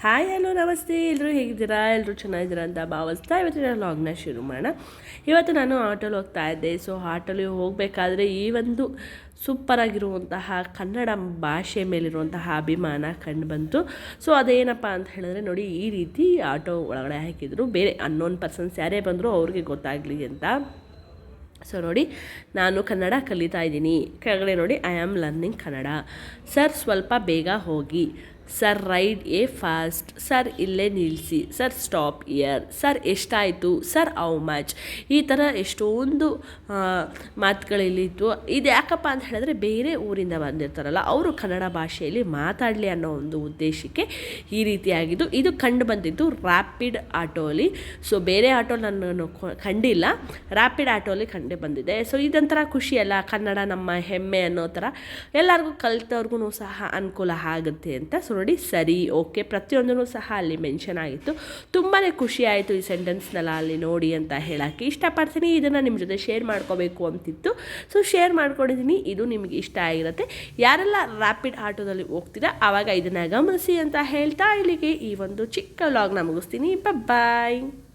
Hi hello ನಮಸ್ತೆ. ಎಲ್ಲರೂ ಹೇಗಿದ್ದೀರಾ? ಎಲ್ಲರೂ ಚೆನ್ನಾಗಿದ್ದೀರಾ ಅಂತ ಭಾವಿಸ್ತಾ ಇವತ್ತಿನ ಲಾಗ್ನ ಶುರು ಮಾಡೋಣ. ಇವತ್ತು ನಾನು ಆಟೋಲಿ ಹೋಗ್ತಾ ಇದ್ದೆ. ಸೊ ಆಟೋಲಿ ಹೋಗಬೇಕಾದ್ರೆ ಈ ಒಂದು ಸೂಪರ್ ಆಗಿರುವಂತಹ ಕನ್ನಡ ಭಾಷೆ ಮೇಲಿರುವಂತಹ ಅಭಿಮಾನ ಕಂಡು ಬಂತು. ಸೊ ಅದೇನಪ್ಪ ಅಂತ ಹೇಳಿದ್ರೆ, ನೋಡಿ, ಈ ರೀತಿ ಆಟೋ ಒಳಗಡೆ ಹಾಕಿದ್ರು. ಬೇರೆ ಅನ್ನೋನ್ ಪರ್ಸನ್ಸ್ ಯಾರೇ ಬಂದರೂ ಅವ್ರಿಗೆ ಗೊತ್ತಾಗಲಿ ಅಂತ. ಸೊ ನೋಡಿ, ನಾನು ಕನ್ನಡ ಕಲಿತಾ ಇದ್ದೀನಿ. ಕೆಳಗಡೆ ನೋಡಿ I am learning Kannada. Sir, ಸ್ವಲ್ಪ ಬೇಗ ಹೋಗಿ. Sir ride a fast sir ಇಲ್ಲೇ ನಿಲ್ಲಿಸಿ ಸರ್ ಸ್ಟಾಪ್ ಇಯರ್ ಸರ್ ಎಷ್ಟಾಯಿತು? ಸರ್ ಔ ಮಚ್ ಈ ಥರ ಎಷ್ಟೊಂದು ಮಾತುಗಳಿಲ್ಲಿತ್ತು. ಇದು ಯಾಕಪ್ಪ ಅಂತ ಹೇಳಿದ್ರೆ ಬೇರೆ ಊರಿಂದ ಬಂದಿರ್ತಾರಲ್ಲ, ಅವರು ಕನ್ನಡ ಭಾಷೆಯಲ್ಲಿ ಮಾತಾಡಲಿ ಅನ್ನೋ ಒಂದು ಉದ್ದೇಶಕ್ಕೆ ಈ ರೀತಿಯಾಗಿದ್ದು. ಇದು ಕಂಡು ಬಂದಿದ್ದು ರ್ಯಾಪಿಡ್ ಆಟೋಲಿ ಸೊ ಬೇರೆ ಆಟೋ ನಾನು ಕಂಡಿಲ್ಲ. ರ್ಯಾಪಿಡ್ ಆಟೋಲಿ ಕಂಡು ಬಂದಿದೆ. ಸೊ ಇದೊಂಥರ ಖುಷಿ ಅಲ್ಲ, ಕನ್ನಡ ನಮ್ಮ ಹೆಮ್ಮೆ ಅನ್ನೋ ಥರ. ಎಲ್ಲರಿಗೂ ಕಲಿತವ್ರಿಗೂ ಸಹ ಅನುಕೂಲ ಆಗುತ್ತೆ ಅಂತ ಸೊ ನೋಡಿ ಸರಿ, ಓಕೆ. ಪ್ರತಿಯೊಂದೂ ಸಹ ಅಲ್ಲಿ ಮೆನ್ಷನ್ ಆಗಿತ್ತು. ತುಂಬಾ ಆಯಿತು ಈ ಸೆಂಟೆನ್ಸ್ನೆಲ್ಲ ಅಲ್ಲಿ ನೋಡಿ ಅಂತ ಹೇಳೋಕ್ಕೆ. ಇಷ್ಟಪಡ್ತೀನಿ. ಇದನ್ನು ನಿಮ್ಮ ಜೊತೆ ಶೇರ್ ಮಾಡ್ಕೋಬೇಕು ಅಂತಿತ್ತು. ಸೊ ಶೇರ್ ಮಾಡ್ಕೊಂಡಿದ್ದೀನಿ. ಇದು ನಿಮಗೆ ಇಷ್ಟ ಆಗಿರುತ್ತೆ. ಯಾರೆಲ್ಲ ರ್ಯಾಪಿಡ್ ಆಟೋದಲ್ಲಿ ಹೋಗ್ತೀರಾ ಆವಾಗ ಇದನ್ನು ಗಮನಿಸಿ ಅಂತ ಹೇಳ್ತಾ ಇಲ್ಲಿಗೆ ಈ ಒಂದು ಚಿಕ್ಕ ವ್ಲಾಗ್ನ ಮುಗಿಸ್ತೀನಿ. ಬಾಯ್